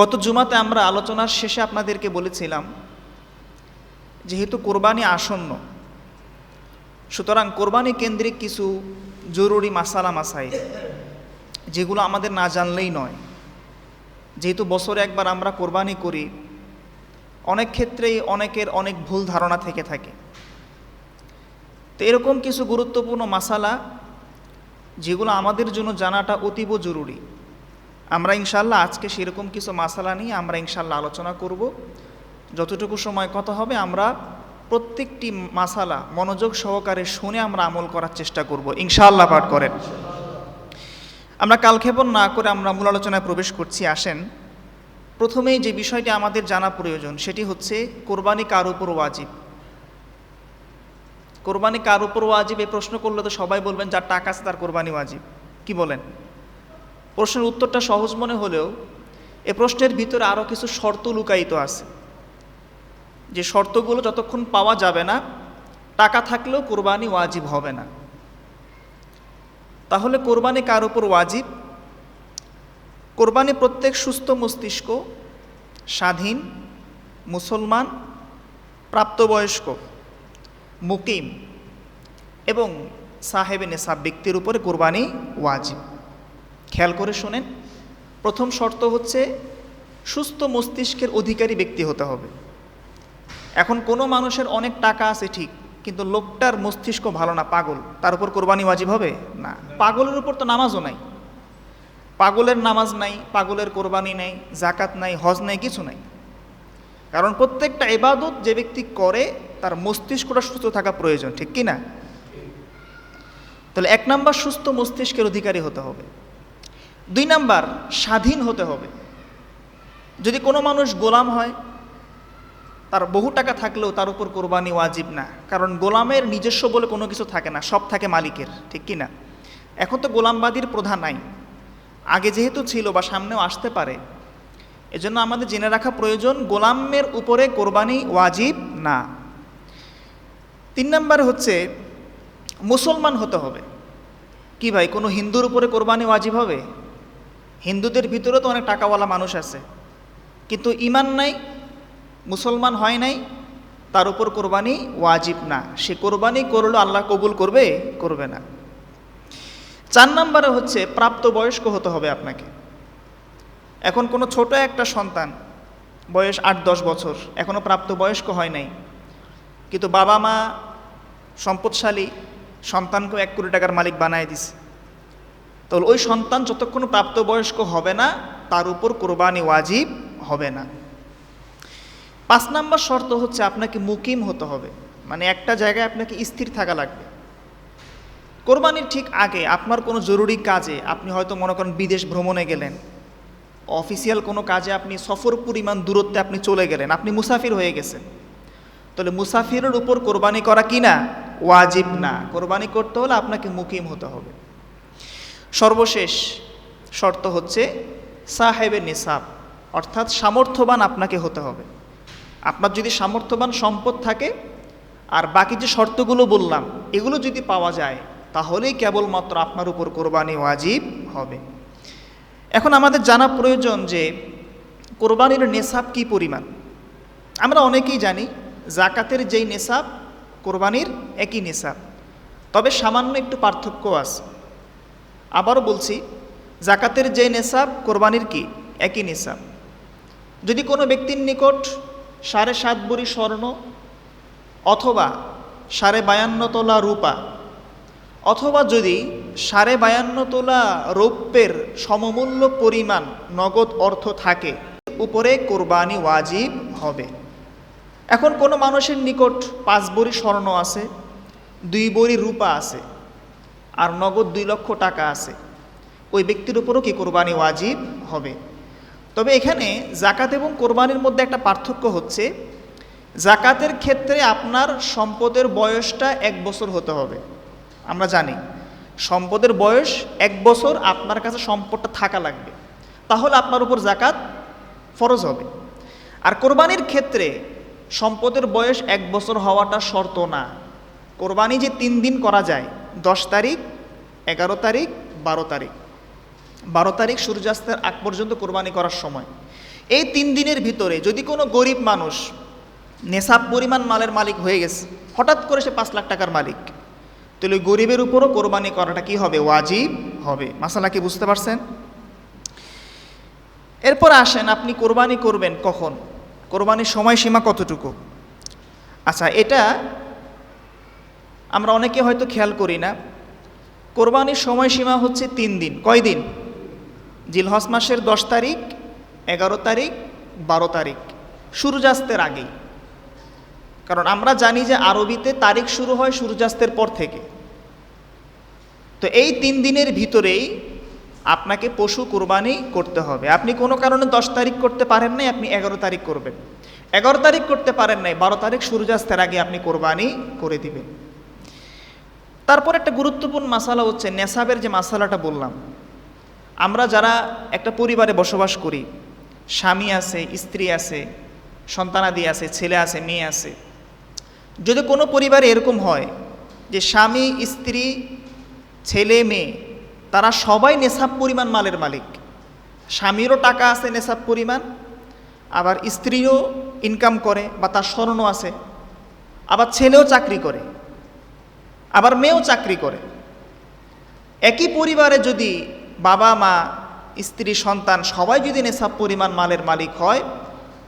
গত জুমাতে আমরা আলোচনার শেষে আপনাদেরকে বলেছিলাম, যেহেতু কোরবানি আসন্ন, সুতরাং কোরবানি কেন্দ্রিক কিছু জরুরি মাসালা মাসাই যেগুলো আমাদের না জানলেই নয়। যেহেতু বছরে একবার আমরা কোরবানি করি, অনেক ক্ষেত্রেই অনেকের অনেক ভুল ধারণা থেকে থাকে। তো এরকম কিছু গুরুত্বপূর্ণ মাসালা, যেগুলো আমাদের জন্য জানাটা অতীব জরুরি। আমরা ইনশাল্লাহ আজকে সেরকম কিছু মাসালা নিয়ে আমরা ইনশাল্লাহ আলোচনা করব। যতটুকু সময় কথা হবে, আমরা প্রত্যেকটি মাসালা মনোযোগ সহকারে শুনে আমরা আমল করার চেষ্টা করব। ইনশাআল্লাহ পাঠ করেন। আমরা কালক্ষেপণ না করে আমরা মূল আলোচনায় প্রবেশ করছি। আসেন। প্রথমেই যে বিষয়টি আমাদের জানা প্রয়োজন, সেটি হচ্ছে কোরবানি কার উপর ওয়াজিব? কোরবানি কার উপর ওয়াজিব? এই প্রশ্ন করলে তো সবাই বলবেন, যার টাকা আছে তার কোরবানি ওয়াজিব। কি বলেন? প্রশ্নের উত্তরটা সহজ মনে হলেও এ প্রশ্নের ভিতরে আরও কিছু শর্ত লুকায়িত আছে। যে শর্তগুলো যতক্ষণ পাওয়া যাবে না, টাকা থাকলেও কোরবানি ওয়াজিব হবে না। তাহলে কোরবানি কার উপর ওয়াজিব? কোরবানি প্রত্যেক সুস্থ মস্তিষ্ক, স্বাধীন, মুসলমান, প্রাপ্তবয়স্ক, মুকিম এবং সাহেব নেশাব ব্যক্তির উপরে কোরবানি ওয়াজিব। খেয়াল করে শোনেন, প্রথম শর্ত হচ্ছে সুস্থ মস্তিষ্কের অধিকারী ব্যক্তি হতে হবে। এখন কোনো মানুষের অনেক টাকা আছে ঠিক, কিন্তু লোকটার মস্তিষ্ক ভালো না, পাগল। তার উপর কোরবানি ওয়াজিব হবে? না। পাগলের উপর তো নামাজও নাই। পাগলের নামাজ নাই, পাগলের কোরবানি নাই জাকাত নাই, হজ নাই, কিছু নাই। কারণ প্রত্যেকটা এবাদত যে ব্যক্তি করে, তার মস্তিষ্কটা সুস্থ থাকা প্রয়োজন, ঠিক কি না? তাহলে এক নাম্বার সুস্থ মস্তিষ্কের অধিকারী হতে হবে। দুই নাম্বার, স্বাধীন হতে হবে। যদি কোনো মানুষ গোলাম হয়, তার বহু টাকা থাকলেও তার উপর কোরবানি ওয়াজিব না। কারণ গোলামের নিজস্ব বলে কোনো কিছু থাকে না, সব থাকে মালিকের, ঠিক কি না? এখন তো গোলামবাদীর প্রধান নাই। আগে যেহেতু ছিল বা সামনেও আসতে পারে, এজন্য আমাদের জেনে রাখা প্রয়োজন, গোলামের উপরে কোরবানি ওয়াজিব না। তিন নম্বরে হচ্ছে, মুসলমান হতে হবে। কি ভাই, কোনো হিন্দুর উপরে কোরবানি ওয়াজিব হবে? হিন্দুদের ভিতরে তো অনেক টাকাওয়ালা মানুষ আছে। কিন্তু ইমান নাই, মুসলমান হয় নাই, তার উপর কোরবানি ওয়াজিব না। সে কোরবানি করল, আল্লাহ কবুল করবে করবে না। চার নম্বরে হচ্ছে, প্রাপ্তবয়স্ক হতে হবে আপনাকে। এখন কোনো ছোট একটা সন্তান, বয়স আট দশ বছর এখনও প্রাপ্তবয়স্ক হয় নাই। কিন্তু বাবা মা সম্পদশালী, সন্তানকেও এক কোটি টাকার মালিক বানায় দিছে। তো ওই সন্তান যতক্ষণ প্রাপ্তবয়স্ক হবে না, তার উপর কোরবানি ওয়াজিব হবে না। পাঁচ নাম্বার শর্ত হচ্ছে আপনাকে মুকিম হতে হবে। মানে একটা জায়গায় আপনাকে স্থির থাকা লাগবে। কোরবানির ঠিক আগে আপনার কোনো জরুরি কাজে আপনি হয়তো মনে করেন বিদেশ ভ্রমণে গেলেন। অফিসিয়াল কোনো কাজে আপনি সফর পরিমাণ দূরত্বে আপনি চলে গেলেন। আপনি মুসাফির হয়ে গেছেন। তাহলে মুসাফিরের উপর কোরবানি করা কি না ওয়াজিব না। কোরবানি করতে হলে আপনাকে মুকিম হতে হবে। সর্বশেষ শর্ত হচ্ছে সাহেবে নিসাব, অর্থাৎ সামর্থ্যবান আপনাকে হতে হবে। আপনার যদি সামর্থ্যবান সম্পদ থাকে, আর বাকি যে শর্তগুলো বললাম, এগুলো যদি পাওয়া যায়, তাহলেই কেবলমাত্র আপনার উপর কোরবানি ওয়াজিব হবে। এখন আমাদের জানা প্রয়োজন যে, কোরবানির নেশাব কি পরিমাণ? আমরা অনেকেই জানি, জাকাতের যেই নেশাব কোরবানির একই নেশাব তবে সামান্য একটু পার্থক্য আছে। আবারও বলছি, জাকাতের যে নেশাব, কোরবানির কি? একই নেশাব। যদি কোনো ব্যক্তির নিকট সাড়ে সাত বড়ি স্বর্ণ অথবা সাড়ে বায়ান্ন তোলা রূপা অথবা যদি সাড়ে বায়ান্ন তোলা রৌপ্যের সমমূল্য পরিমাণ নগদ অর্থ থাকে, উপরে কোরবানি ওয়াজিব হবে। এখন কোনো মানুষের নিকট পাঁচ বড়ি স্বর্ণ আছে, দুই বড়ি রূপা আছে আর নগদ দুই লক্ষ টাকা আছে। ওই ব্যক্তির উপরও কি কোরবানি ওয়াজিব হবে? তবে এখানে জাকাত এবং কোরবানির মধ্যে একটা পার্থক্য হচ্ছে জাকাতের ক্ষেত্রে আপনার সম্পদের বয়সটা এক বছর হতে হবে। আমরা জানি, সম্পদের বয়স এক বছর আপনার কাছে সম্পদটা থাকা লাগবে। তাহলে আপনার উপর জাকাত ফরজ হবে। আর কোরবানির ক্ষেত্রে সম্পদের বয়স এক বছর হওয়াটা শর্ত না। কোরবানি যে তিন দিন করা যায় দশ তারিখ, এগারো তারিখ, বারো তারিখ। বারো তারিখ সূর্যাস্তের আগ পর্যন্ত কোরবানি করার সময়। এই তিন দিনের ভিতরে যদি কোনো গরিব মানুষ নেশাব পরিমাণ মালের মালিক হয়ে গেছে, হঠাৎ করে সে পাঁচ লাখ টাকার মালিক, তাহলে গরিবের উপরও কোরবানি করাটা কি হবে? ওয়াজিব হবে। মাসালা কি বুঝতে পারছেন? এরপর আসেন, আপনি কোরবানি করবেন কখন? কোরবানির সময়সীমা কতটুকু? আচ্ছা এটা আমরা অনেকে হয়তো খেয়াল করি না, কোরবানির সময়সীমা হচ্ছে তিন দিন। কয় দিন? জিলহস মাসের দশ তারিখ, এগারো তারিখ, বারো তারিখ। সূর্যাস্তের আগেই। কারণ আমরা জানি যে আরবিতে তারিখ শুরু হয় সূর্যাস্তের পর থেকে। তো এই তিন দিনের ভিতরেই আপনাকে পশু কোরবানি করতে হবে। আপনি কোনো কারণে দশ তারিখ করতে পারেন নাই, আপনি এগারো তারিখ করবেন। এগারো তারিখ করতে পারেন নাই, বারো তারিখ সূর্যাস্তের আগে আপনি কোরবানি করে দিবেন। তারপর একটা গুরুত্বপূর্ণ মাসালা হচ্ছে নেশাবের যে মাসালাটা বললাম। আমরা যারা একটা পরিবারে বসবাস করি, স্বামী আছে, স্ত্রী আছে, সন্তানাদি আছে, ছেলে আছে, মেয়ে আছে, যদি কোনো পরিবারে এরকম হয় যে স্বামী, স্ত্রী, ছেলে, মেয়ে, তারা সবাই নেশাব পরিমাণ মালের মালিক। স্বামীরও টাকা আছে নেশাব পরিমাণ, আবার স্ত্রীও ইনকাম করে বা তার স্মরণও আছে, আবার ছেলেও চাকরি করে। আবার মেয়েও চাকরি করে। একই পরিবারে যদি বাবা, মা, স্ত্রী, সন্তান সবাই যদি নেশাব পরিমাণ মালের মালিক হয়,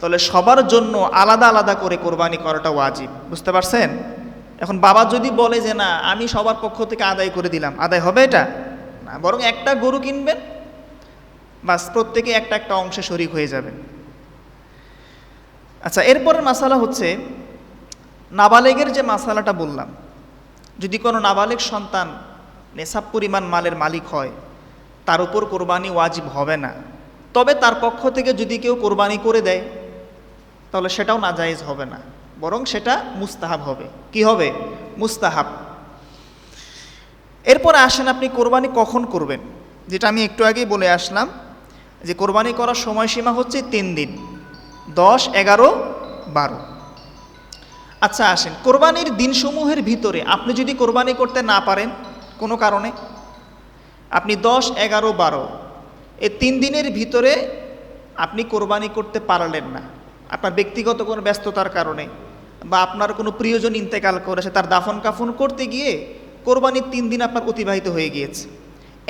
তাহলে সবার জন্য আলাদা আলাদা করে কোরবানি করাটা ওয়াজিব। বুঝতে পারছেন? এখন বাবা যদি বলে যে, না, আমি সবার পক্ষ থেকে আদায় করে দিলাম। আদায় হবে এটা? না, বরং একটা গরু কিনবেন, বাস প্রত্যেকে একটা একটা অংশে শরিক হয়ে যাবে আচ্ছা এরপরের মাসালা হচ্ছে, নাবালেগের যে মাসালাটা বললাম যদি কোনো নাবালিক সন্তান নেশাব পরিমাণ মালের মালিক হয়, তার উপর কোরবানি ওয়াজিব হবে না। তবে তার পক্ষ থেকে যদি কেউ কোরবানি করে দেয়, তাহলে সেটাও নাজায়েজ হবে না। বরং সেটা মুস্তাহাব হবে। কি হবে? মুস্তাহাব। এরপর আসেন আপনি কোরবানি কখন করবেন? যেটা আমি একটু আগেই বলে আসলাম যে কোরবানি করার সময়সীমা হচ্ছে তিন দিন, দশ, এগারো, বারো। আচ্ছা আসেন। কোরবানির দিনসমূহের ভিতরে আপনি যদি কোরবানি করতে না পারেন, কোনো কারণে? আপনি দশ, এগারো, বারো, এই তিন দিনের ভিতরে আপনি কোরবানি করতে পারলেন না। আপনার ব্যক্তিগত কোনো ব্যস্ততার কারণে বা আপনার কোনো প্রিয়জন ইন্তেকাল করেছে তার দাফন কাফন করতে গিয়ে কোরবানির তিন দিন আপনার অতিবাহিত হয়ে গিয়েছে।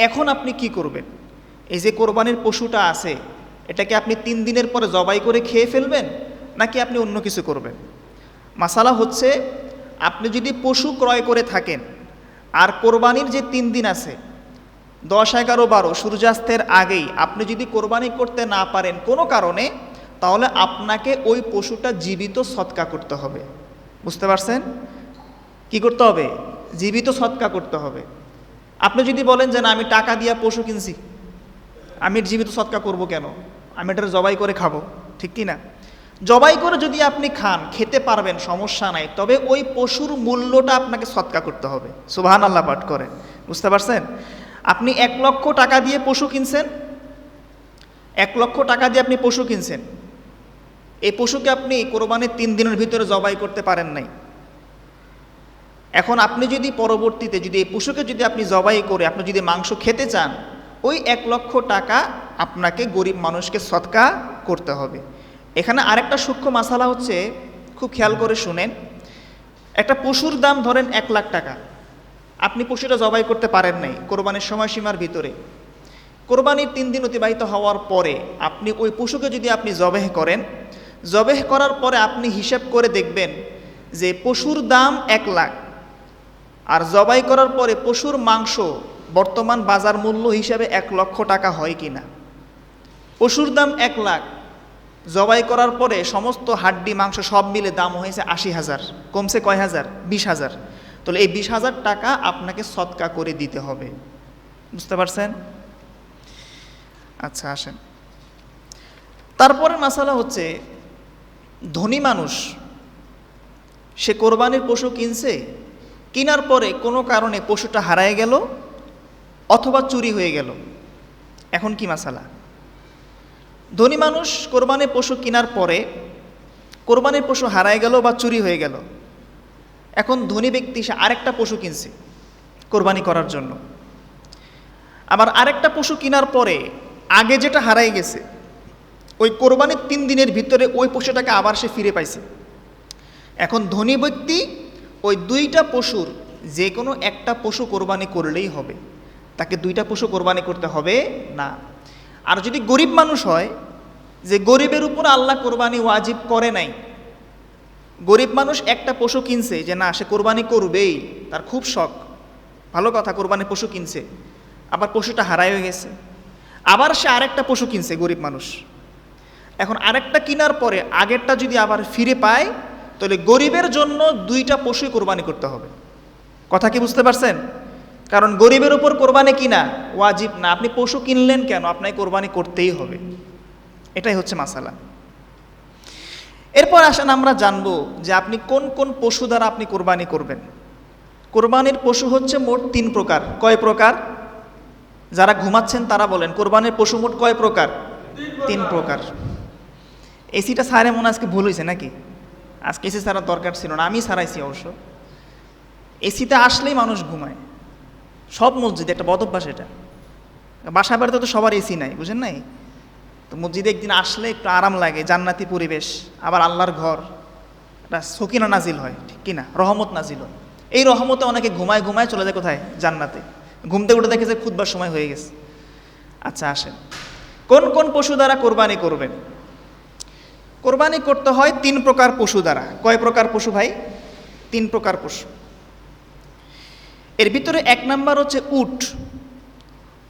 এখন আপনি কি করবেন? এই যে কোরবানির পশুটা আছে, এটাকে আপনি তিন দিনের পরে জবাই করে খেয়ে ফেলবেন, নাকি আপনি অন্য কিছু করবেন? মাসালা হচ্ছে, আপনি যদি পশু ক্রয় করে থাকেন, আর কোরবানির যে তিন দিন আছে, দশ, এগারো, বারো, সূর্যাস্তের আগেই আপনি যদি কোরবানি করতে না পারেন কোনো কারণে, তাহলে আপনাকে ওই পশুটা জীবিত সৎকা করতে হবে। বুঝতে পারছেন? কি করতে হবে? জীবিত সৎকা করতে হবে। আপনি যদি বলেন যে না, আমি টাকা দিয়া পশু কিনছি, আমি জীবিত সৎকা করব কেন? আমি এটা জবাই করে খাব, ঠিক কি না? জবাই করে যদি আপনি খান, খেতে পারবেন, সমস্যা নাই। তবে ওই পশুর মূল্যটা আপনাকে সৎকা করতে হবে। সুবাহান আল্লাহ পাঠ করে বুঝতে পারছেন? আপনি এক লক্ষ টাকা দিয়ে পশু কিনছেন? এক লক্ষ টাকা দিয়ে আপনি পশু কিনছেন? এই পশুকে আপনি কোরবানির তিন দিনের ভিতরে জবাই করতে পারেন নাই। এখন আপনি যদি পরবর্তীতে যদি এই পশুকে যদি আপনি জবাই করে আপনি যদি মাংস খেতে চান, ওই এক লক্ষ টাকা আপনাকে গরিব মানুষকে সৎকা করতে হবে। এখানে আরেকটা সূক্ষ্ম মাসালা হচ্ছে, খুব খেয়াল করে শুনেন, একটা পশুর দাম ধরেন এক লাখ টাকা। আপনি পশুটা জবাই করতে পারেন নাই, কোরবানির সময়সীমার ভিতরে। কোরবানির তিন দিন অতিবাহিত হওয়ার পরে আপনি ওই পশুকে যদি আপনি জবেহ করেন, জবেহ করার পরে আপনি হিসেব করে দেখবেন যে পশুর দাম এক লাখ। আর জবাই করার পরে পশুর মাংস বর্তমান বাজার মূল্য হিসাবে এক লক্ষ টাকা হয় কি না পশুর দাম এক লাখ জবাই করার পরে সমস্ত হাড্ডি, মাংস সব মিলে দাম হয়েছে আশি হাজার, কমছে কয় হাজার বিশ হাজার। তাহলে এই বিশ হাজার টাকা আপনাকে সৎকা করে দিতে হবে। বুঝতে পারছেন? আচ্ছা আসেন। তারপরে মশালা হচ্ছে, ধনী মানুষ, সে কোরবানির পশু কিনছে, কেনার পরে কোনো কারণে পশুটা হারায় গেল অথবা চুরি হয়ে গেল। এখন কি মাসালা? ধনী মানুষ কোরবানির পশু কেনার পরে কোরবানির পশু হারায় গেল বা চুরি হয়ে গেল। এখন ধনী ব্যক্তি সে আরেকটা পশু কিনছে কোরবানি করার জন্য। আবার আরেকটা পশু কেনার পরে আগে যেটা হারাই গেছে, ওই কোরবানির তিন দিনের ভিতরে ওই পশুটাকে আবার সে ফিরে পাইছে। এখন ধনী ব্যক্তি ওই দুইটা পশুর যে কোনো একটা পশু কোরবানি করলেই হবে। তাকে দুইটা পশু কোরবানি করতে হবে না। আর যদি গরিব মানুষ হয় যে গরিবের উপর আল্লাহ কোরবানি ওয়াজিব করে নাই। গরিব মানুষ একটা পশু কিনছে যে না, সে কোরবানি করবেই, তার খুব শখ। ভালো কথা কোরবানি পশু কিনছে, আবার পশুটা হারাই হয়ে গেছে। আবার সে আরেকটা পশু কিনছে, গরিব মানুষ। এখন আরেকটা কেনার পরে আগেরটা যদি আবার ফিরে পায়, তাহলে গরিবের জন্য দুইটা পশুই কোরবানি করতে হবে। কথা কি বুঝতে পারছেন? কারণ গরিবের উপর কোরবানি কিনা ওয়াজিব না। আপনি পশু কিনলেন কেন? আপনাকে কোরবানি করতেই হবে। এটাই হচ্ছে মাসালা। এরপর আসেন আমরা জানব যে আপনি কোন কোন পশু দ্বারা আপনি কোরবানি করবেন। কোরবানির পশু হচ্ছে মোট তিন প্রকার। কয় প্রকার? যারা ঘুমাচ্ছেন তারা বলেন, কোরবানির পশু মোট কয় প্রকার? তিন প্রকার। এসিটা সারে মনে আজকে ভুল হয়েছে নাকি? আজকে এসি সারার দরকার ছিল না, আমি সারাইছি অবশ্য। এসিতে আসলেই মানুষ ঘুমায়। সব মসজিদে, একটা বদ অভ্যাস এটা। বাসা বাড়িতে তো সবার এসি নাই, বুঝেন নাই? তো মসজিদে একদিন আসলে একটু আরাম লাগে, জান্নাতি পরিবেশ, আবার আল্লাহর ঘর। একটা সকিনা নাজিল হয়, ঠিক কিনা? রহমত নাজিল হয়। এই রহমতে অনেকে ঘুমায় ঘুমায় চলে যায় কোথায়? জান্নাতে। ঘুমতে উঠে দেখে যে খুদবার সময় হয়ে গেছে। আচ্ছা আসেন। কোন কোন পশু দ্বারা কোরবানি করবেন? কোরবানি করতে হয় তিন প্রকার পশু দ্বারা। কয় প্রকার পশু ভাই? তিন প্রকার পশু। এর ভিতরে এক নাম্বার হচ্ছে উট।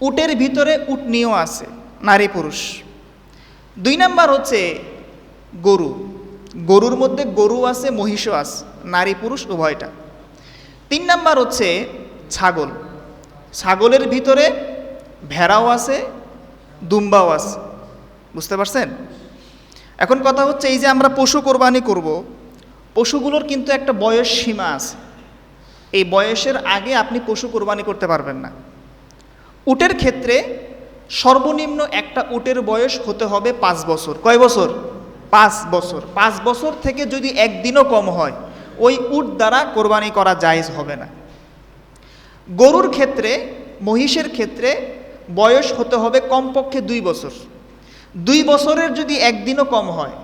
উটের ভিতরে উটনিও আছে, নারী পুরুষ। দুই নাম্বার হচ্ছে গরু। গরুর মধ্যে গরু আছে, মহিষও আছে, নারী পুরুষ উভয়টা। তিন নাম্বার হচ্ছে ছাগল। ছাগলের ভিতরে ভেড়াও আছে, দুম্বাও আছে। বুঝতে পারছেন? এখন কথা হচ্ছে এই যে আমরা পশু কোরবানি করব, পশুগুলোর কিন্তু একটা বয়স সীমা আছে। এই বয়সের আগে আপনি পশু কোরবানি করতে পারবেন না। উটের ক্ষেত্রে সর্বনিম্ন একটা উটের বয়স হতে হবে পাঁচ বছর। কয় বছর? পাঁচ বছর। পাঁচ বছর থেকে যদি একদিনও কম হয়, ওই উট দ্বারা কোরবানি করা জায়েজ হবে না। গরুর ক্ষেত্রে, মহিষের ক্ষেত্রে বয়স হতে হবে কমপক্ষে দুই বছর। দুই বছরের যদি একদিনও কম হয়,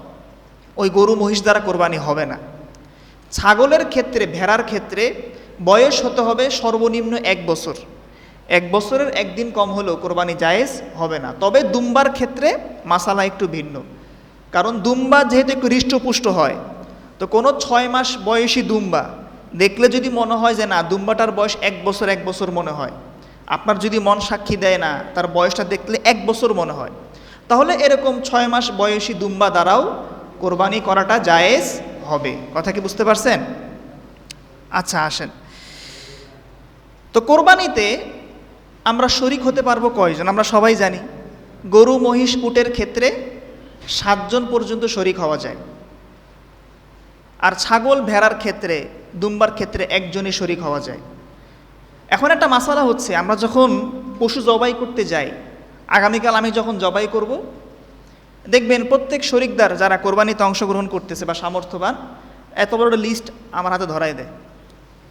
ওই গরু মহিষ দ্বারা কোরবানি হবে না। ছাগলের ক্ষেত্রে, ভেড়ার ক্ষেত্রে বয়স হতে হবে সর্বনিম্ন এক বছর। এক বছরের একদিন কম হলেও কোরবানি জায়েজ হবে না। তবে দুম্বার ক্ষেত্রে মাসালা একটু ভিন্ন। কারণ দুম্বা যেহেতু একটু হৃষ্টপুষ্ট হয়, তো কোনো ছয় মাস বয়সী দুম্বা দেখলে যদি মনে হয় যে না, দুম্বাটার বয়স এক বছর এক বছর মনে হয়, আপনার যদি মন সাক্ষী দেয় না, তার বয়সটা দেখলে এক বছর মনে হয়, তাহলে এরকম ছয় মাস বয়সী দুম্বা দ্বারাও কোরবানি করাটা জায়েজ হবে। কথা কি বুঝতে পারছেন? আচ্ছা আসেন। তো কোরবানিতে আমরা শরিক হতে পারব কয়জন? আমরা সবাই জানি। গরু, মহিষ, উটের ক্ষেত্রে সাতজন পর্যন্ত শরিক হওয়া যায়। আর ছাগল, ভেড়ার ক্ষেত্রে, দুম্বার ক্ষেত্রে একজনই শরিক হওয়া যায়। এখন একটা মাসালা হচ্ছে, আমরা যখন পশু জবাই করতে যাই, আগামীকাল আমি যখন জবাই করব, দেখবেন প্রত্যেক শরিকদার যারা কোরবানিতে অংশগ্রহণ করতেছে বা সামর্থ্যবান, এত বড় লিস্ট আমার হাতে ধরাই দেয়।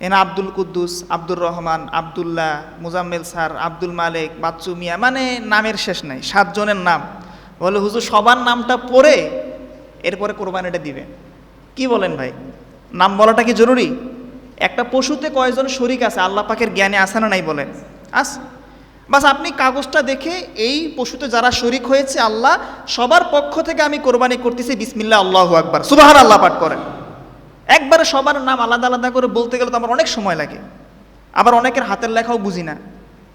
এনা আব্দুল কুদ্দুস, আব্দুর রহমান, আবদুল্লাহ, মুজাম্মেল স্যার, আব্দুল মালেক, বাচ্চু মিয়া মানে নামের শেষ নাই, সাতজনের নাম। বলে, হুজুর, সবার নামটা পড়ে, এরপরে কোরবানিটা দিবেন কি বলেন ভাই? নাম বলাটা কি জরুরি? একটা পশুতে কয়জন শরিক আছে, আল্লাহ পাকের জ্ঞানে আসে না নাই বলেন? আস। বাস, আপনি কাগজটা দেখে এই পশুতে যারা শরিক হয়েছে, আল্লাহ সবার পক্ষ থেকে আমি কোরবানি করতেছি বিসমিল্লা আল্লাহ আকবার। সুবাহার আল্লাহ পাঠ করেন। একবারে সবার নাম আলাদা আলাদা করে বলতে গেলে তো আমার অনেক সময় লাগে। আবার অনেকের হাতের লেখাও বুঝি না।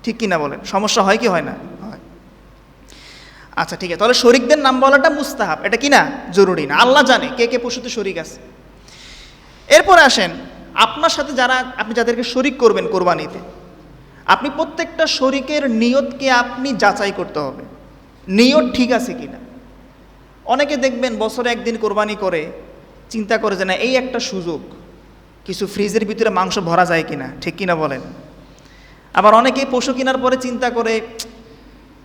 ঠিক কি না বলেন? সমস্যা হয় কি হয় না? হয়। আচ্ছা ঠিক আছে। তাহলে শরিকদের নাম বলাটা মুস্তাহাব। এটা কি না? জরুরি না। আল্লাহ জানে কে কে পশুতে শরিক আছে। এরপরে আসেন, আপনার সাথে যারা, আপনি যাদেরকে শরিক করবেন কোরবানিতে, আপনি প্রত্যেকটা শরিকের নিয়তকে আপনি যাচাই করতে হবে। নিয়ত ঠিক আছে কিনা? অনেকে দেখবেন বছরে একদিন কোরবানি করে চিন্তা করে যে না, এই একটা সুযোগ, কিছু ফ্রিজের ভিতরে মাংস ভরা যায় কিনা, ঠিক কিনা বলেন? আবার অনেকেই পশু কেনার পরে চিন্তা করে,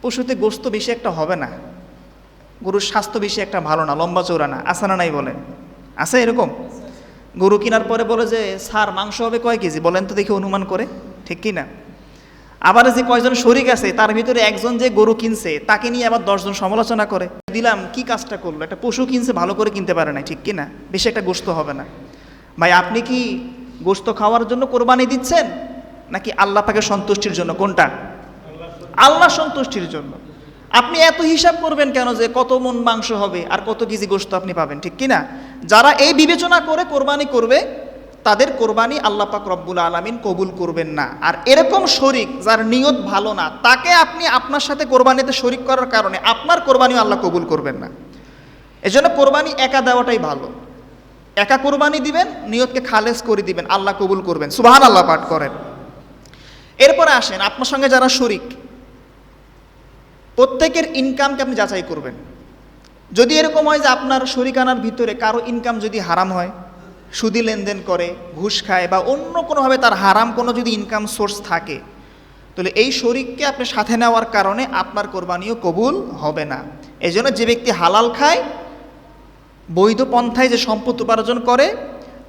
পশুতে গোস্ত বেশি একটা হবে না, গরুর স্বাস্থ্য বেশি একটা ভালো না, লম্বা চৌড়া না আসে না নাই বলেন? আছে এরকম? গরু কেনার পরে বলে যে, স্যার, মাংস হবে কয় কেজি? বলেন তো দেখি অনুমান করে, ঠিক কি না আবার যে কয়জন শরিক আছে, তার ভিতরে একজন যে গরু কিনছে, তাকে নিয়ে আবার দশজন সমালোচনা করে। দিলাম, কি কাজটা করল? একটা পশু কিনছে, ভালো করে কিনতে পারে না ঠিক কি না বেশি একটা গোস্ত হবে না। ভাই, আপনি কি গোস্ত খাওয়ার জন্য কোরবানি দিচ্ছেন? নাকি আল্লাহ পাকে সন্তুষ্টির জন্য? কোনটা? আল্লাহ সন্তুষ্টির জন্য। আপনি এত হিসাব করবেন কেন যে কত মন মাংস হবে আর কত কেজি গোস্ত আপনি পাবেন, ঠিক কি না যারা এই বিবেচনা করে কোরবানি করবে তাদের কোরবানি আল্লাহ পাক রব্বুল আলমিন কবুল করবেন না। আর এরকম শরিক যার নিয়ত ভালো না, তাকে আপনি আপনার সাথে কোরবানিতে শরিক করার কারণে আপনার কোরবানিও আল্লাহ কবুল করবেন না। এজন্য কোরবানি একা দেওয়াটাই ভালো। একা কোরবানি দিবেন, নিয়তকে খালেজ করে দিবেন, আল্লাহ কবুল করবেন। সুবাহান আল্লাহ পাঠ করেন। এরপরে আসেন, আপনার সঙ্গে যারা শরিক, প্রত্যেকের ইনকামকে আপনি যাচাই করবেন। যদি এরকম হয় যে আপনার শরিকানার ভিতরে কারও ইনকাম যদি হারাম হয় সুদি লেনদেন করে, ঘুষ খায় বা অন্য কোনোভাবে তার হারাম কোনো যদি ইনকাম সোর্স থাকে, তাহলে এই শরিককে আপনি সাথে নেওয়ার কারণে আপনার কোরবানিও কবুল হবে না। এই জন্য যে ব্যক্তি হালাল খায়, বৈধ পন্থায় যে সম্পদ উপার্জন করে,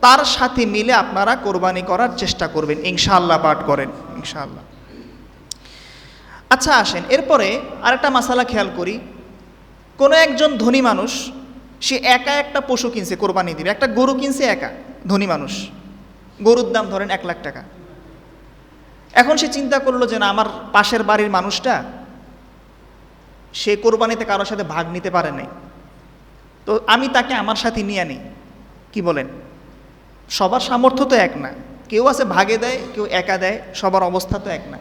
তার সাথে মিলে আপনারা কোরবানি করার চেষ্টা করবেন। ইনশাআল্লাহ পাঠ করেন, ইনশাআল্লাহ। আচ্ছা আসেন। এরপরে আরেকটা মাসালা খেয়াল করি। কোনো একজন ধনী মানুষ সে একা একটা পশু কিনছে, কোরবানি দিবে। একটা গরু কিনছে একা, ধনী মানুষ। গরুর দাম ধরেন এক লাখ টাকা। এখন সে চিন্তা করল যে না, আমার পাশের বাড়ির মানুষটা, সে কোরবানিতে কারোর সাথে ভাগ নিতে পারে নাই। তো আমি তাকে আমার সাথে নিয়ে আনি। কি বলেন? সবার সামর্থ্য তো এক না। কেউ আছে ভাগে দেয়, কেউ একা দেয়, সবার অবস্থা তো এক না।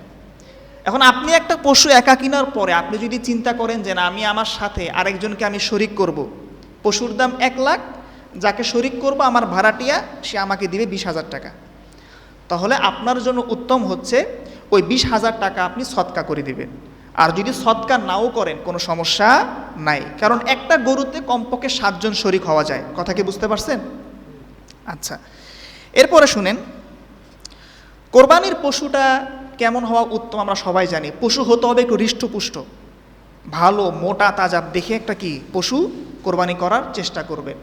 এখন আপনি একটা পশু একা কেনার পরে আপনি যদি চিন্তা করেন যে না, আমি আমার সাথে আরেকজনকে আমি শরিক করব। পশুর দাম এক লাখ, যাকে শরিক করব আমার ভাড়াটিয়া, সে আমাকে দিবে বিশ হাজার টাকা। তাহলে আপনার জন্য উত্তম হচ্ছে, ওই বিশ হাজার টাকা আপনি সৎকা করে দিবেন। আর যদি সৎকা নাও করেন, কোনো সমস্যা নাই। কারণ একটা গরুতে কমপক্ষে সাতজন শরিক হওয়া যায়। কথা কি বুঝতে পারছেন? আচ্ছা এরপরে শুনেন, কোরবানির পশুটা কেমন হওয়া উত্তম আমরা সবাই জানি। পশু হতে হবে একটু হৃষ্টপুষ্ট। ভালো, মোটা, তাজা, দেখে একটা কি? পশু কোরবানি করার চেষ্টা করবেন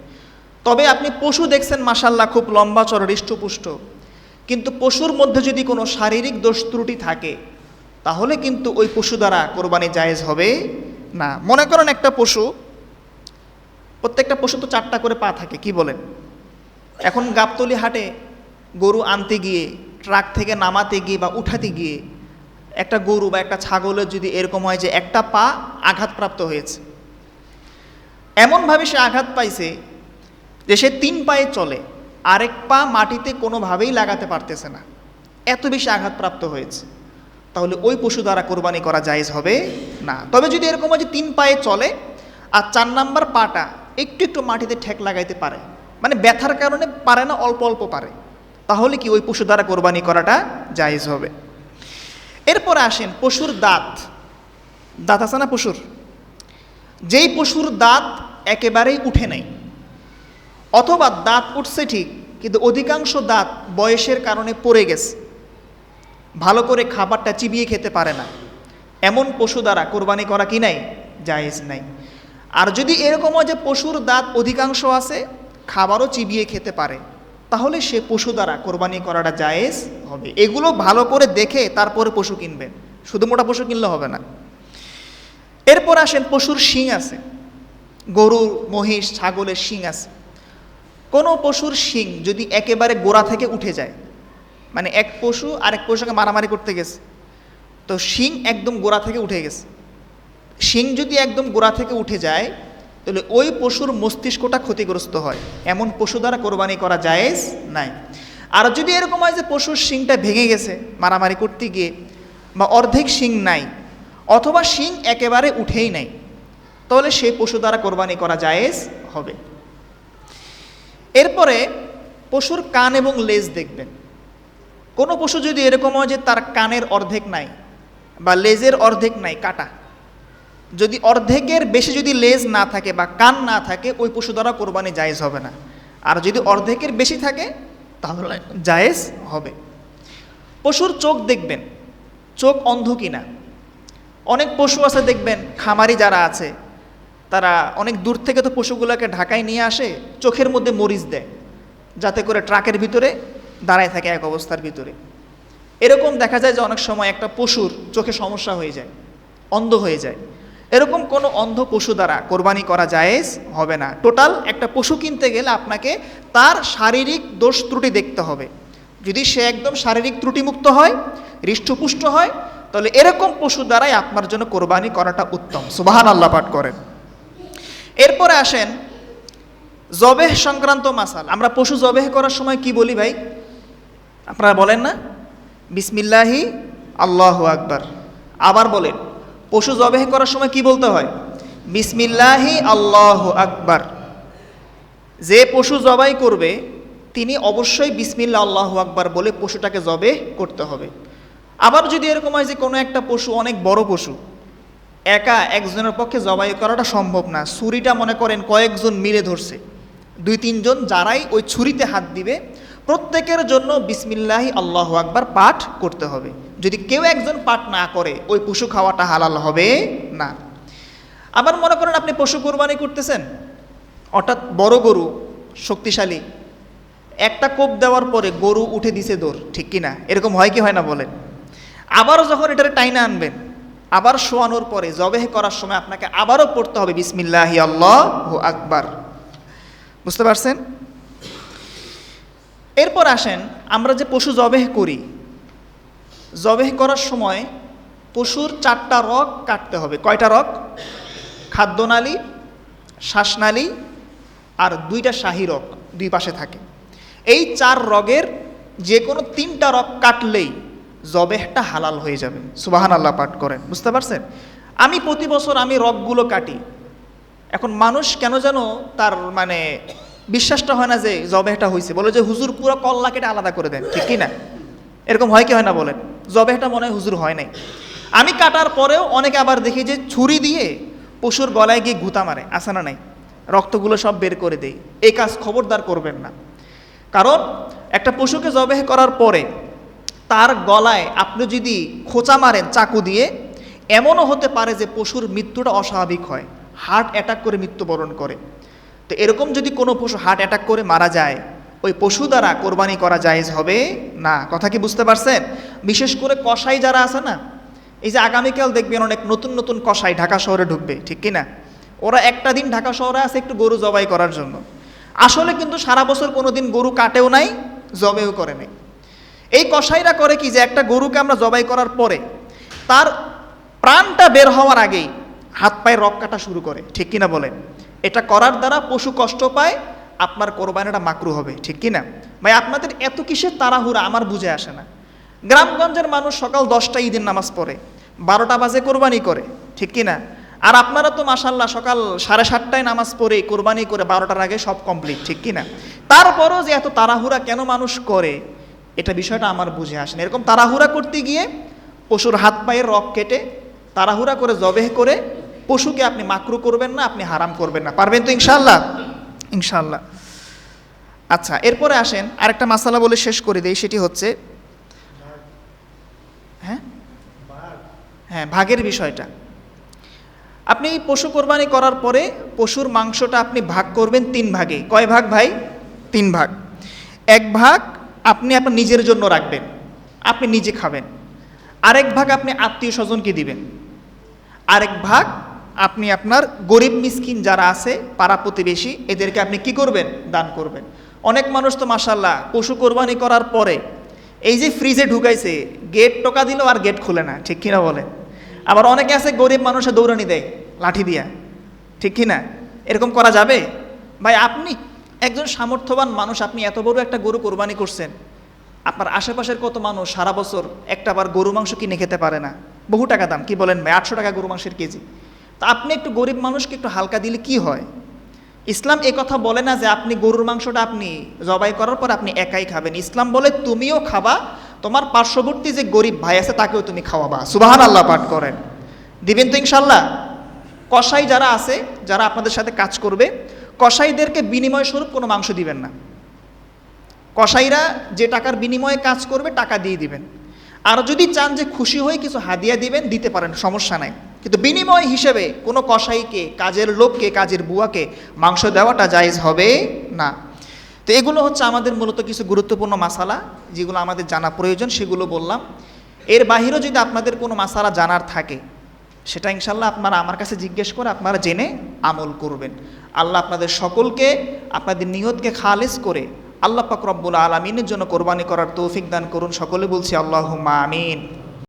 তবে আপনি পশু দেখছেন মাসাল্লাহ খুব লম্বা চড় হৃষ্টপুষ্ট। কিন্তু পশুর মধ্যে যদি কোনো শারীরিক দোষ ত্রুটি থাকে, তাহলে কিন্তু ওই পশু দ্বারা কোরবানি জায়েজ হবে না। মনে করেন একটা পশু, প্রত্যেকটা পশু তো চারটা করে পা থাকে, কি বলেন? এখন গাবতলি হাটে গরু আনতে গিয়ে, ট্রাক থেকে নামাতে গিয়ে বা উঠাতে গিয়ে একটা গরু বা একটা ছাগলের যদি এরকম হয় যে একটা পা আঘাতপ্রাপ্ত হয়েছে, এমনভাবে সে আঘাত পাইছে যে সে তিন পায়ে চলে, আরেক পা মাটিতে কোনোভাবেই লাগাতে পারতেছে না। এত বেশি আঘাতপ্রাপ্ত হয়েছে, তাহলে ওই পশু দ্বারা কোরবানি করা জায়েজ হবে না। তবে যদি এরকম হয় যে তিন পায়ে চলে আর চার নাম্বার পাটা একটু একটু মাটিতে ঠেক লাগাইতে পারে মানে ব্যথার কারণে পারে না, অল্প অল্প পারে, তাহলে কি ওই পশু দ্বারা কোরবানি করাটা জায়েজ হবে? এরপরে আসেন পশুর দাঁত। দাঁত আছে না পশুর? যেই পশুর দাঁত একেবারেই উঠে নাই। অথবা দাঁত উঠছে ঠিক, কিন্তু অধিকাংশ দাঁত বয়সের কারণে পড়ে গেছে। ভালো করে খাবারটা চিবিয়ে খেতে পারে না। এমন পশু দ্বারা কোরবানি করা কি নাই? জায়েজ নাই। আর যদি এরকম হয় যে পশুর দাঁত অধিকাংশ আছে, খাবারও চিবিয়ে খেতে পারে। তাহলে সে পশু দ্বারা কোরবানি করাটা জায়েজ হবে। এগুলো ভালো করে দেখে তারপরে পশু কিনবেন। শুধু মোটা পশু কিনলে হবে না। এরপর আসেন পশুর শিং আছে। গরু মহিষ ছাগলের শিং আছে। কোনো পশুর শিং যদি একেবারে গোড়া থেকে উঠে যায় মানে এক পশু আরেক পশুকে মারামারি করতে গেছে তো শিং একদম গোড়া থেকে উঠে গেছে। শিং যদি একদম গোড়া থেকে উঠে যায় তাহলে ওই পশুর মস্তিষ্কটা ক্ষতিগ্রস্ত হয়। এমন পশু দ্বারা কোরবানি করা জায়েজ নাই। আর যদি এরকম হয় যে পশুর শিংটা ভেঙে গেছে, মারামারি করতে গিয়ে, বা অর্ধেক শিং নাই, অথবা শিং একেবারে উঠেই নাই, তাহলে সেই পশু দ্বারা কোরবানি করা জায়েজ হবে। এরপরে পশুর কান এবং লেজ দেখবেন। কোনো পশু যদি এরকম হয় যে তার কানের অর্ধেক নাই, বা লেজের অর্ধেক নাই, কাটা যদি অর্ধেকের বেশি যদি লেজ না থাকে বা কান না থাকে, ওই পশু দ্বারা কোরবানি জায়েজ হবে না। আর যদি অর্ধেকের বেশি থাকে, তাহলে জায়েজ হবে। পশুর চোখ দেখবেন। চোখ অন্ধ কিনা? অনেক পশু আছে দেখবেন, খামারি যারা আছে, তারা অনেক দূর থেকে তো পশুগুলোকে ঢাকায় নিয়ে আসে, চোখের মধ্যে মরিচ দেয়, যাতে করে ট্রাকের ভিতরে দাঁড়ায় থাকে এক অবস্থার ভিতরে। এরকম দেখা যায় যে অনেক সময় একটা পশুর চোখে সমস্যা হয়ে যায়, অন্ধ হয়ে যায়। এরকম কোনো অন্ধ পশু দ্বারা কোরবানি করা জায়েজ হবে না। টোটাল একটা পশু কিনতে গেলে আপনাকে তার শারীরিক দোষ ত্রুটি দেখতে হবে। যদি সে একদম শারীরিক ত্রুটিমুক্ত হয়, হৃষ্টপুষ্ট হয়, তাহলে এরকম পশু দ্বারাই আপনার জন্য কোরবানি করাটা উত্তম। সুবাহান আল্লাহ পাঠ করেন। এরপরে আসেন জবেহ সংক্রান্ত মাসাল। আমরা পশু জবেহ করার সময় কি বলি ভাই? আপনারা বলেন না? বিসমিল্লাহি, আল্লাহ আকবার। আবার বলেন পশু জবেহ করার সময় কি বলতে হয়? বিসমিল্লাহি আল্লাহ আকবার। যে পশু জবাই করবে, তিনি অবশ্যই বিসমিল্লা আল্লাহ আকবার বলে পশুটাকে জবে করতে হবে। আবার যদি এরকম হয় যে কোনো একটা পশু অনেক বড় পশু, একা একজনের পক্ষে জবাই করাটা সম্ভব না। ছুরিটা মনে করেন কয়েকজন মিলে ধরছে। দুই, তিনজন যারাই ওই ছুরিতে হাত দিবে, প্রত্যেকের জন্য বিসমিল্লাহি আল্লাহ আকবার পাঠ করতে হবে। যদি কেউ একজন পাঠ না করে, ওই পশু খাওয়াটা হালাল হবে না। আবার মনে করেন আপনি পশু কোরবানি করতেছেন, অর্থাৎ বড় গরু, শক্তিশালী, একটা কোপ দেওয়ার পরে গরু উঠে দিছে দৌড়, ঠিক কি না এরকম হয় কি হয় না বলেন? আবারও যখন এটার টাইনা আনবেন, আবার শোয়ানোর পরে, জবেহ করার সময় আপনাকে আবারও পড়তে হবে, বিসমিল্লাহি আল্লাহ আকবার। বুঝতে পারছেন? এরপর আসেন, আমরা যে পশু জবেহ করি জবেহ করার সময় পশুর চারটা রগ কাটতে হবে। কয়টা রগ? খাদ্যনালী, শ্বাসনালী আর দুইটা শাহী রগ দুই পাশে থাকে। এই চার রগের যে কোনো তিনটা রগ কাটলেই জবেহটা হালাল হয়ে যাবে। সুবাহান আল্লাহ পাঠ করেন। বুঝতে পারছেন? আমি প্রতি বছর আমি রগগুলো কাটি। এখন মানুষ কেন যেন তার মানে বিশ্বাসটা হয় না যে জবেহটা হয়েছে বলে যে, হুজুর, পুরো কল্লা কেটে আলাদা করে দেন। ঠিক কি না? এরকম হয় কি হয় না বলেন? জবেহটা মনে হয় হুজুর হয় নাই। আমি কাটার পরেও অনেকে আবার দেখি যে ছুরি দিয়ে পশুর গলায় গিয়ে গুতা মারে আসে না নাই? রক্তগুলো সব বের করে দেয়। এই কাজ খবরদার করবেন না। কারণ একটা পশুকে জবেহ করার পরে তার গলায় আপনি যদি খোঁচা মারেন চাকু দিয়ে, এমনও হতে পারে যে পশুর মৃত্যুটা অস্বাভাবিক হয় হার্ট অ্যাটাক করে মৃত্যুবরণ করে। তো এরকম যদি কোনো পশু হার্ট অ্যাটাক করে মারা যায় ওই পশু দ্বারা কোরবানি করা জায়েজ হবে? না। কথা কি বুঝতে পারছেন? বিশেষ করে কসাই যারা আছে না, এই যে আগামীকাল দেখবেন অনেক নতুন নতুন কসাই ঢাকা শহরে ঢুকবে, ঠিক কি না ওরা একটা দিন ঢাকা শহরে আছে একটু গরু জবাই করার জন্য। আসলে কিন্তু সারা বছর কোনো দিন গরু কাটেও নাই, জবেও করে নাই। এই কসাইরা করে কি যে একটা গরুকে আমরা জবাই করার পরে তার প্রাণটা বের হওয়ার আগেই হাত পায়ে রক কাটা শুরু করে, ঠিক কিনা বলেন? এটা করার দ্বারা পশু কষ্ট পায় আপনার কোরবানিটা মাকরু হবে, ঠিক কিনা? ভাই, আপনাদের এত কিসের তাড়াহুড়া? আমার বুঝে আসে না। গ্রামগঞ্জের মানুষ সকাল দশটা ঈদের নামাজ পড়ে, বারোটা বাজে কোরবানি করে, ঠিক কিনা? আর আপনারা তো মাসাল্লাহ সকাল সাড়ে সাতটায় নামাজ পড়ে, কোরবানি করে বারোটার আগে সব কমপ্লিট ঠিক কিনা? তারপরও যে এত তাড়াহুড়া কেন মানুষ করে, এটা বিষয়টা আমার বুঝে আসে না। এরকম তাড়াহুড়া করতে গিয়ে পশুর হাত পায়ের রক কেটে তাড়াহুড়া করে, জবেহ করে পশুকে আপনি মাকরু করবেন না, আপনি হারাম করবেন না। পারবেন তো ইনশাল্লাহ ইনশাল্লাহ আচ্ছা এরপরে আসেন, আরেকটা মাসালা বলে শেষ করে দেই, সেটি হচ্ছে হ্যাঁ? হ্যাঁ ভাগের বিষয়টা। আপনি পশু কোরবানি করার পরে পশুর মাংসটা আপনি ভাগ করবেন তিন ভাগে। কয় ভাগ ভাই? তিন ভাগ। এক ভাগ আপনি আপনার নিজের জন্য রাখবেন, আপনি নিজে খাবেন। আরেক ভাগ আপনি আত্মীয় স্বজনকে দিবেন। আরেক ভাগ আপনি আপনার গরিব মিসকিন যারা আছে, পাড়া প্রতিবেশী, এদেরকে আপনি কি করবেন? দান করবেন। অনেক মানুষ তো মাসাল্লাহ পশু কোরবানি করার পরে এই যে ফ্রিজে ঢুকাইছে গেট টোকা দিল আর গেট খুলে না, ঠিক কিনা বলে আবার অনেকে আছে গরিব মানুষে দৌড়ানি দেয়, লাঠি দিয়া, ঠিক কিনা? এরকম করা যাবে? ভাই, আপনি একজন সামর্থ্যবান মানুষ, আপনি এত বড় একটা গরু কোরবানি করছেন, আপনার আশেপাশের কত মানুষ সারা বছর একটা বার গরু মাংস কিনে খেতে পারে না? বহু টাকা দাম, কি বলেন ভাই? আটশো টাকা গরু মাংসের কেজি। তা আপনি একটু গরিব মানুষকে একটু হালকা দিলে কি হয়? ইসলাম এ কথা বলে না যে আপনি গরুর মাংসটা আপনি জবাই করার পর আপনি একাই খাবেন। ইসলাম বলে তুমিও খাবা, তোমার পার্শ্ববর্তী যে গরিব ভাই আছে তাকেও তুমি খাওয়াবা। সুবাহান আল্লাহ পাঠ করেন। দিবেন তো ইনশাল্লাহ কসাই যারা আছে, যারা আপনাদের সাথে কাজ করবে, কসাইদেরকে বিনিময় স্বরূপ কোনো মাংস দিবেন না। কসাইরা যে টাকার বিনিময়ে কাজ করবে, টাকা দিয়ে দিবেন। আর যদি চান যে খুশি হয়ে কিছু হাদিয়া দিবেন, দিতে পারেন, সমস্যা নাই। কিন্তু বিনিময় হিসেবে কোনো কসাইকে, কাজের লোককে, কাজের বুয়াকে মাংস দেওয়াটা জায়েজ হবে না। তো এগুলো হচ্ছে আমাদের মূলত কিছু গুরুত্বপূর্ণ মাসালা, যেগুলো আমাদের জানা প্রয়োজন, সেগুলো বললাম। এর বাহিরেও যদি আপনাদের কোনো মাসালা জানার থাকে, সেটা ইনশাল্লাহ আপনারা আমার কাছে জিজ্ঞেস করে আপনারা জেনে আমল করবেন। আল্লাহ আপনাদের সকলকে, আপনাদের নিয়তকে খালেজ করে আল্লাহ পাক রব্বুল আলমিনের জন্য কোরবানি করার তৌফিক দান করুন। সকলে বলছি আল্লাহ আমিন।